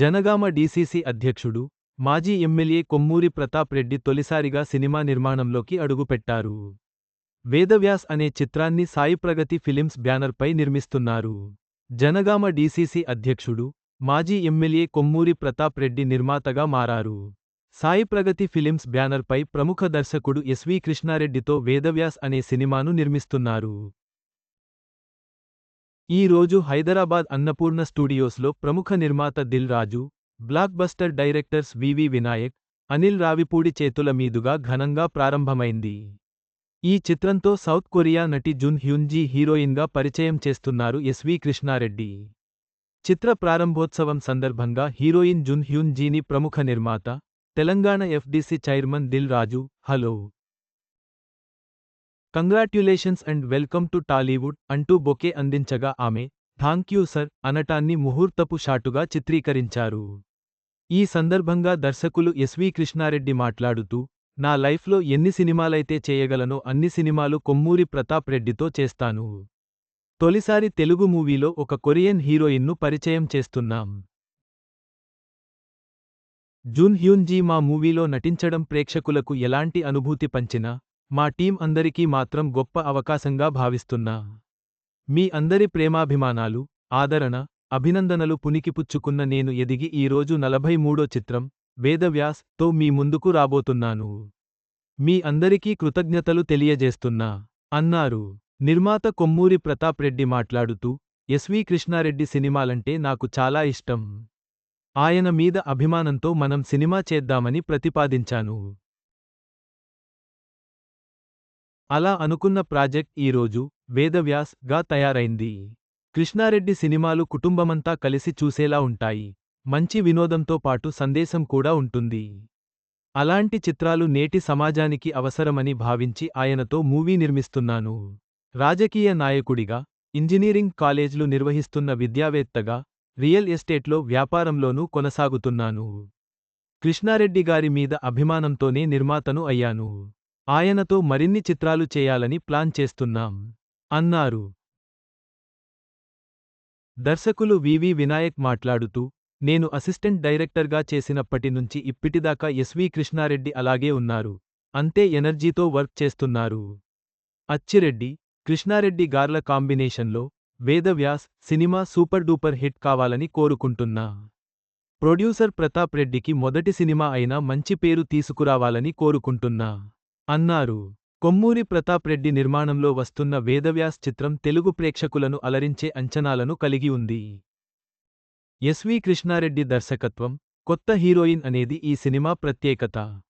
Janagama DCC అధ్యక్షుడు మాజీ MLA Kommuri Pratap Reddy తొలిసారిగా సినిమా నిర్మాణంలోకి అడుగుపెట్టారు. వేదవ్యాస్ అనే చిత్రాన్ని సాయి ప్రగతి ఫిలిమ్స్ బ్యానర్పై నిర్మిస్తున్నారు. జనగామ డీసీసీ అధ్యక్షుడు మాజీ ఎమ్మెల్యే కొమ్మూరి ప్రతాప్ రెడ్డి నిర్మాతగా మారారు. సాయి ప్రగతి ఫిలిమ్స్ బ్యానర్పై ప్రముఖ దర్శకుడు ఎస్వి కృష్ణారెడ్డితో వేదవ్యాస్ అనే సినిమాను నిర్మిస్తున్నారు. ఈ రోజు హైదరాబాద్ అన్నపూర్ణ స్టూడియోస్లో ప్రముఖ నిర్మాత Dil Raju blockbuster directors V V Vinayak Anil Ravipudi చేతుల మీదుగా ఘనంగా ప్రారంభమైంది. ఈ చిత్రంతో సౌత్ కొరియా నటి జున్ హ్యున్జీ హీరోయిన్గా పరిచయం చేస్తున్నారు ఎస్వి కృష్ణారెడ్డి. చిత్ర ప్రారంభోత్సవం సందర్భంగా హీరోయిన్ జున్ హ్యున్జీని ప్రముఖ నిర్మాత Telangana FDC chairman Dil Raju hello! Congratulations and welcome to Tollywood అంటూ బొకే అందించగా ఆమె థాంక్యూ సర్ అనటాన్ని ముహూర్తపు షాటుగా చిత్రీకరించారు. ఈ సందర్భంగా దర్శకులు ఎస్వి కృష్ణారెడ్డి మాట్లాడుతూ నా లైఫ్లో ఎన్ని సినిమాలైతే చేయగలనో అన్ని సినిమాలు కొమ్మూరి ప్రతాప్ రెడ్డితో చేస్తాను. తొలిసారి తెలుగు మూవీలో ఒక కొరియన్ హీరోయిన్ను పరిచయం చేస్తున్నాం. జూన్ హ్యూన్జీ మా మూవీలో నటించడం ప్రేక్షకులకు ఎలాంటి అనుభూతి పంచినా మా టీం అందరికీ మాత్రం గొప్ప అవకాశంగా భావిస్తున్నా. మీ అందరి ప్రేమాభిమానాలు ఆదరణ అభినందనలు పునికిపుచ్చుకున్న నేను ఎదిగి ఈరోజు నలభై మూడో చిత్రం వేదవ్యాస్తో మీ ముందుకు రాబోతున్నాను. మీ అందరికీ కృతజ్ఞతలు తెలియజేస్తున్నా. అన్నారు. నిర్మాత కొమ్మూరి ప్రతాప్ రెడ్డి మాట్లాడుతూ ఎస్వి కృష్ణారెడ్డి సినిమాలంటే నాకు చాలా ఇష్టం. ఆయన మీద అభిమానంతో మనం సినిమా చేద్దామని ప్రతిపాదించాను. అలా అనుకున్న ప్రాజెక్ట్ ఈరోజు వేదవ్యాస్గా తయారైంది. కృష్ణారెడ్డి సినిమాలు కుటుంబమంతా కలిసి చూసేలా ఉంటాయి. మంచి వినోదంతో పాటు సందేశం కూడా ఉంటుంది. అలాంటి చిత్రాలు నేటి సమాజానికి అవసరమని భావించి ఆయనతో మూవీ నిర్మిస్తున్నాను. రాజకీయ నాయకుడిగా ఇంజనీరింగ్ కాలేజ్లు నిర్వహిస్తున్న విద్యావేత్తగా రియల్ ఎస్టేట్లో వ్యాపారంలోనూ కొనసాగుతున్నాను. కృష్ణారెడ్డి గారి మీద అభిమానంతోనే నిర్మాతను అయ్యాను. ఆయనతో మరిన్ని చిత్రాలు చేయాలని ప్లాన్ చేస్తున్నాం అన్నారు. దర్శకులు వివి వినాయక్ మాట్లాడుతూ నేను అసిస్టెంట్ డైరెక్టర్గా చేసినప్పటి నుంచి ఇప్పిటిదాకా ఎస్వి కృష్ణారెడ్డి అలాగే ఉన్నారు అంతే ఎనర్జీతో వర్క్ చేస్తున్నారు. అచ్చిరెడ్డి కృష్ణారెడ్డి గార్ల కాంబినేషన్లో Vedavyas cinema super duper hit కావాలని కోరుకుంటున్నా. ప్రొడ్యూసర్ ప్రతాప్ రెడ్డికి మొదటి సినిమా అయినా మంచి పేరు తీసుకురావాలని కోరుకుంటున్నా. అన్నారు. కొమ్మూరి ప్రతాప్ రెడ్డి నిర్మాణంలో వస్తున్న వేదవ్యాస్ చిత్రం తెలుగు ప్రేక్షకులను అలరించే అంచనాలను కలిగి ఉంది. ఎస్వి కృష్ణారెడ్డి దర్శకత్వం కొత్త హీరోయిన్ అనేది ఈ సినిమా ప్రత్యేకత.